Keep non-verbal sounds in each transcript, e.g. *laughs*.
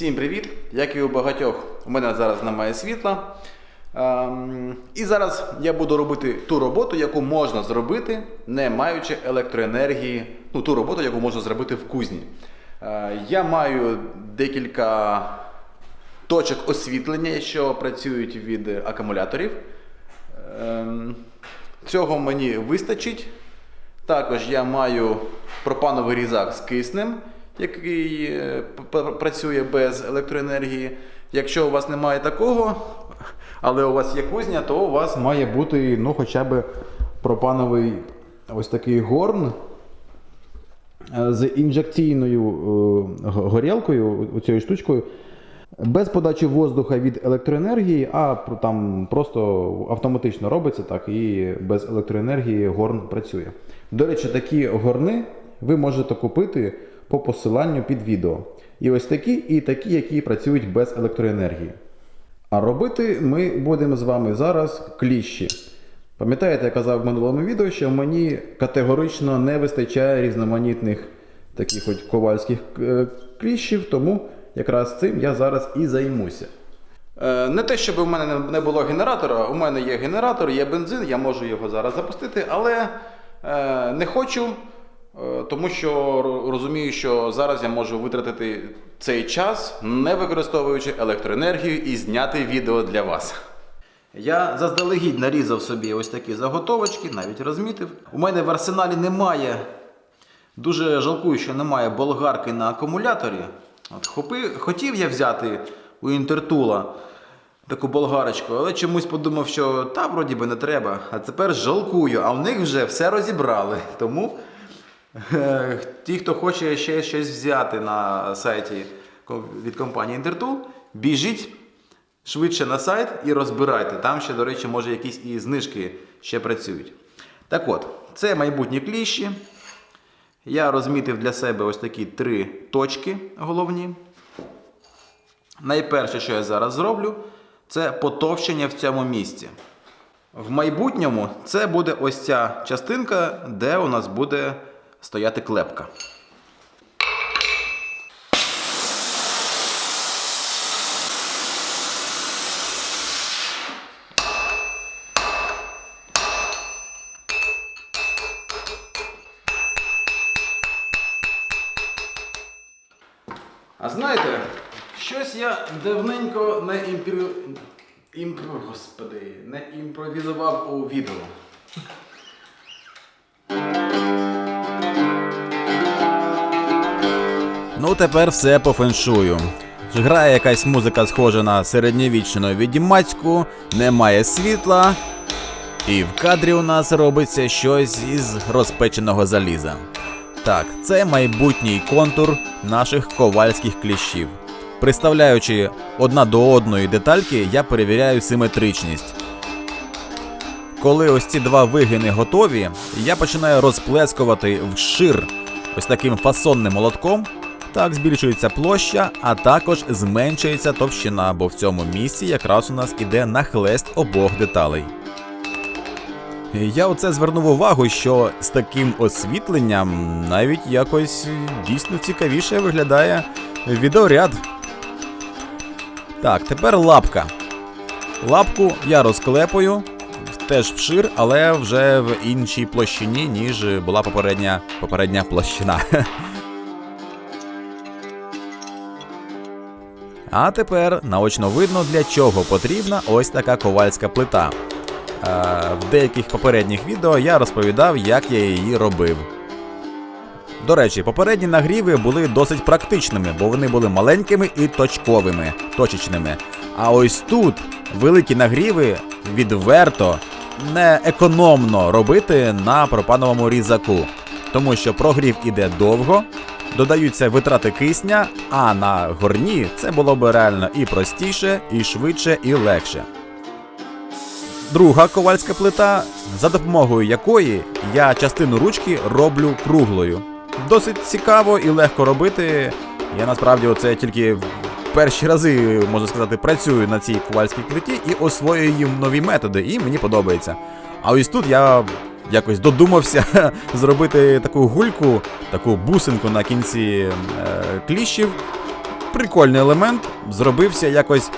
Всім привіт! Як і у багатьох, у мене зараз немає світла. Ем, і зараз я буду робити ту роботу, яку можна зробити, не маючи електроенергії, ну ту роботу, яку можна зробити в кузні. Е, я маю декілька точок освітлення, що працюють від акумуляторів. Ем, цього мені вистачить. Також я маю пропановий різак з киснем, який е, працює без електроенергії. Якщо у вас немає такого, але у вас є кузня, то у вас має бути ну, хоча б пропановий ось такий горн е, з інжекційною е, горілкою, цією штучкою. Без подачі воздуха від електроенергії, а там просто автоматично робиться так, і без електроенергії горн працює. До речі, такі горни ви можете купити по посиланню під відео. І ось такі, і такі, які працюють без електроенергії. А робити ми будемо з вами зараз кліщі. Пам'ятаєте, я казав в минулому відео, що мені категорично не вистачає різноманітних таких от ковальських е, кліщів, тому якраз цим я зараз і займуся. Е, Не те, щоб у мене не- було генератора, у мене є генератор, є бензин, я можу його зараз запустити, але е, не хочу, тому що розумію, що зараз я можу витратити цей час, не використовуючи електроенергію, і зняти відео для вас. Я заздалегідь нарізав собі ось такі заготовочки, навіть розмітив. У мене в арсеналі немає. Дуже жалкую, що немає болгарки на акумуляторі. От хопи, хотів я взяти у інтертула таку болгарочку, але чомусь подумав, що та вроді би не треба. А тепер жалкую, а в них вже все розібрали. Тому е, ті, хто хоче ще щось взяти на сайті від компанії Інтертул, біжіть швидше на сайт і розбирайте. Там ще, до речі, може якісь і знижки ще працюють. Так от, це майбутні кліщі. Я розмітив для себе ось такі три точки головні. Найперше, що я зараз зроблю, це потовщення в цьому місці. В майбутньому це буде ось ця частинка, де у нас буде стояти клепка. А знаєте, щось я давненько не імпір... імп... Господи, не імпровізував у відео. Ну тепер все по феншую. Грає якась музика схожа на середньовічну відімацьку, немає світла, і в кадрі у нас робиться щось із розпеченого заліза. Так, це майбутній контур наших ковальських кліщів. Приставляючи одна до одної детальки, я перевіряю симетричність. Коли ось ці два вигини готові, я починаю розплескувати вшир ось таким фасонним молотком. Так збільшується площа, а також зменшується товщина, бо в цьому місці якраз у нас іде нахлест обох деталей. Я оце звернув увагу, що з таким освітленням навіть якось дійсно цікавіше виглядає відеоряд. Так, тепер лапка. Лапку я розклепую, теж вшир, але вже в іншій площині, ніж була попередня, попередня площина. *laughs* А тепер наочно видно, для чого потрібна ось така ковальська плита. Е, в деяких попередніх відео я розповідав, як я її робив. До речі, попередні нагріви були досить практичними, бо вони були маленькими і точковими, точечними. А ось тут великі нагріви відверто не економно робити на пропановому різаку, тому що прогрів іде довго, додаються витрати кисня, а на горні це було б реально і простіше, і швидше, і легше. Друга ковальська плита, за допомогою якої я частину ручки роблю круглою. Досить цікаво і легко робити. Я насправді оце тільки перші рази, можна сказати, працюю на цій ковальській плиті і освоюю їм нові методи, і мені подобається. А ось тут я якось додумався *laughs* зробити таку гульку, таку бусинку на кінці е, кліщів, Прикольний елемент, зробився якось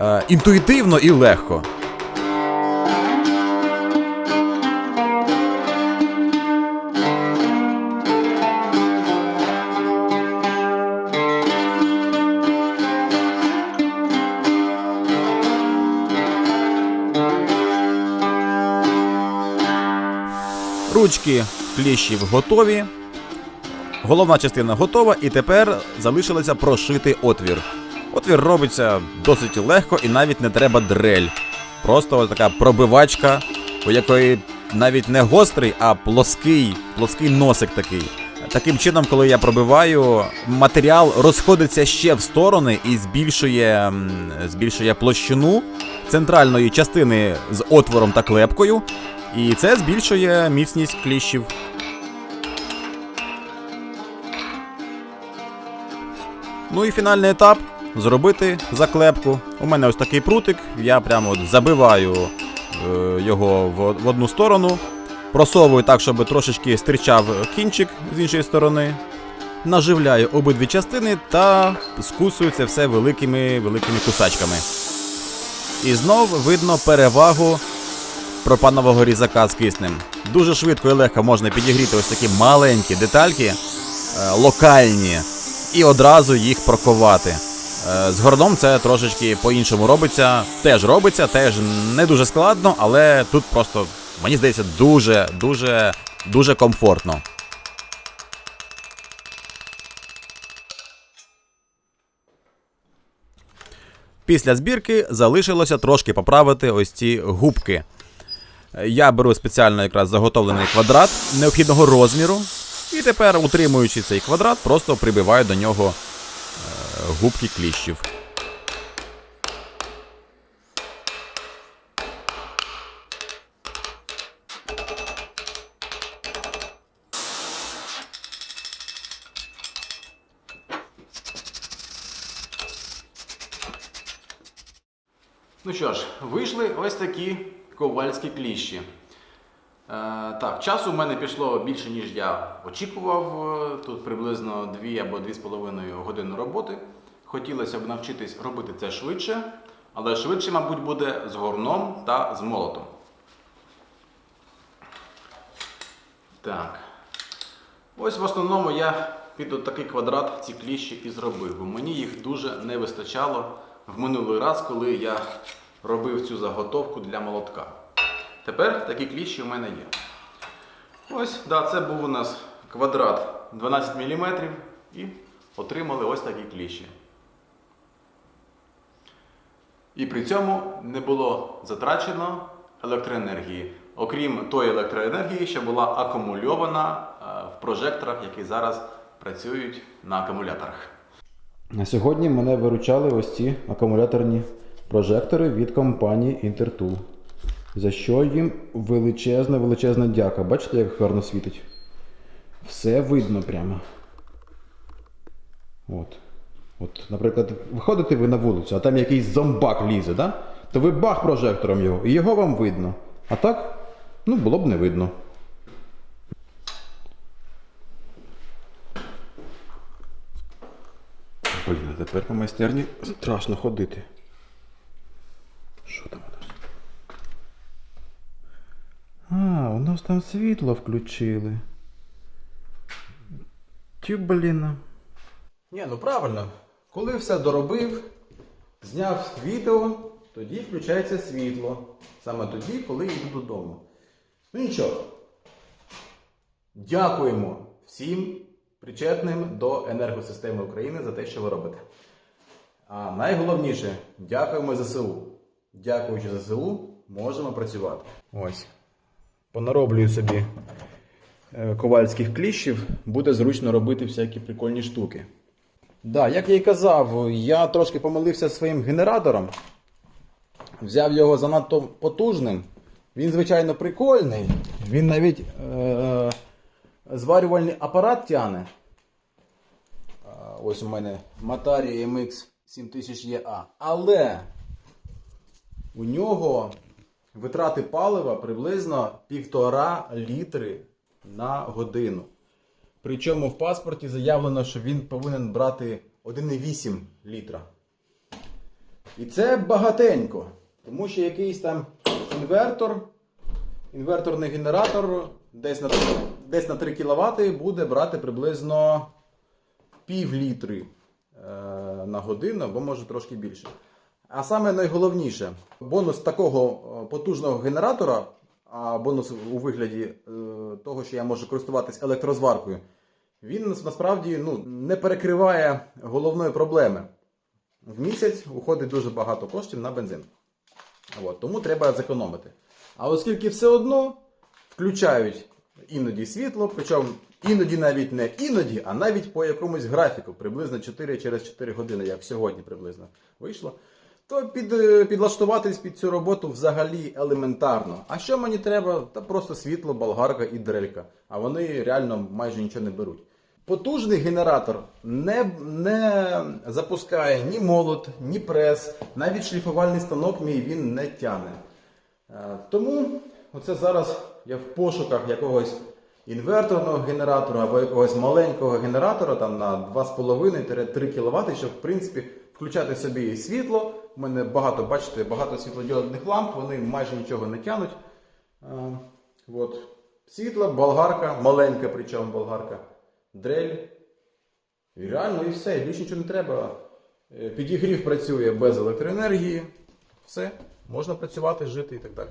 е, інтуїтивно і легко. Ручки кліщів готові. Головна частина готова, і тепер залишилося прошити отвір. Отвір робиться досить легко і навіть не треба дрель. Просто така пробивачка, у якої навіть не гострий, а плоский, плоский носик такий. Таким чином, коли я пробиваю, матеріал розходиться ще в сторони і збільшує, збільшує площину центральної частини з отвором та клепкою. І це збільшує міцність кліщів. Ну і фінальний етап зробити заклепку. У мене ось такий прутик, я прямо от забиваю е, його в, в одну сторону, просовую так, щоб трошечки стирчав кінчик з іншої сторони. Наживляю обидві частини та скусую це все великими великими кусачками. І знов видно перевагу пропанового різака з киснем. Дуже швидко і легко можна підігріти ось такі маленькі детальки, е, локальні, і одразу їх проковати. Е, З горном це трошечки по-іншому робиться. Теж робиться, теж не дуже складно, але тут просто, мені здається, дуже, дуже, дуже комфортно. Після збірки залишилося трошки поправити ось ці губки. Я беру спеціально якраз заготовлений квадрат необхідного розміру. І тепер, утримуючи цей квадрат, просто прибиваю до нього е, губки кліщів. Ну що ж, вийшли ось такі ковальські кліщі. Е, так, часу в мене пішло більше, ніж я очікував. Е, Тут приблизно 2 або 2,5 години роботи. Хотілося б навчитись робити це швидше, але швидше, мабуть, буде з горном та з молотом. Так. Ось в основному я під такий квадрат ці кліщі і зробив. бо Мені їх дуже не вистачало в минулий раз, коли я робив цю заготовку для молотка. Тепер такі кліщі в мене є. Ось, да, це був у нас квадрат 12 мм і отримали ось такі кліщі. І при цьому не було затрачено електроенергії, окрім тої електроенергії, що була акумульована е, в прожекторах, які зараз працюють на акумуляторах. На сьогодні мене виручали ось ці акумуляторні прожектори від компанії Intertool. За що їм величезна, величезна дяка. Бачите, як гарно світить? Все видно прямо. От. От, наприклад, виходите ви на вулицю, а там якийсь зомбак лізе, да? то ви бах прожектором його, і його вам видно. А так, ну, було б не видно. Блін, а тепер по майстерні страшно ходити. Що там у нас? А, у нас там світло включили. Тю, блін. Ні, ну правильно. Коли все доробив, зняв відео, тоді включається світло. Саме тоді, коли йду додому. Ну нічого. Дякуємо всім причетним до енергосистеми України за те, що ви робите. А найголовніше, дякуємо ЗСУ. Дякуючи ЗСУ, можемо працювати. Ось. Понароблюю собі е, ковальських кліщів, буде зручно робити всякі прикольні штуки. Да, як я і казав, я трошки помилився своїм генератором. Взяв його занадто потужним. Він, звичайно, прикольний. Він навіть е- зварювальний апарат тяне. Ось у мене Matari MX 7000EA. Але у нього витрати палива приблизно 1,5 літри на годину. Причому в паспорті заявлено, що він повинен брати 1,8 літра. І це багатенько, тому що якийсь там інвертор, інверторний генератор десь на, десь на 3 кВт буде брати приблизно пів літри е, на годину, або може трошки більше. А саме найголовніше, бонус такого е, потужного генератора, а бонус у вигляді е, того, що я можу користуватись електрозваркою, він насправді ну, не перекриває головної проблеми. В місяць уходить дуже багато коштів на бензин. От, тому треба зекономити. А оскільки все одно включають іноді світло, причому іноді навіть не іноді, а навіть по якомусь графіку, приблизно 4 через 4 години, як сьогодні приблизно вийшло, то під, е, підлаштуватись під цю роботу взагалі елементарно. А що мені треба? Та просто світло, болгарка і дрелька. А вони реально майже нічого не беруть. Потужний генератор не, не запускає ні молот, ні прес, навіть шліфувальний станок мій він не тяне. Е, Тому оце зараз я в пошуках якогось інверторного генератора або якогось маленького генератора там на 2,5-3 кВт, щоб в принципі включати собі світло. У мене багато, бачите, багато світлодіодних ламп, вони майже нічого не тянуть. Е, От. Світло, болгарка, маленька, причому болгарка, дрель. І реально і все, більше нічого не треба. Е, Підігрів працює без електроенергії. Все, можна працювати, жити і так далі.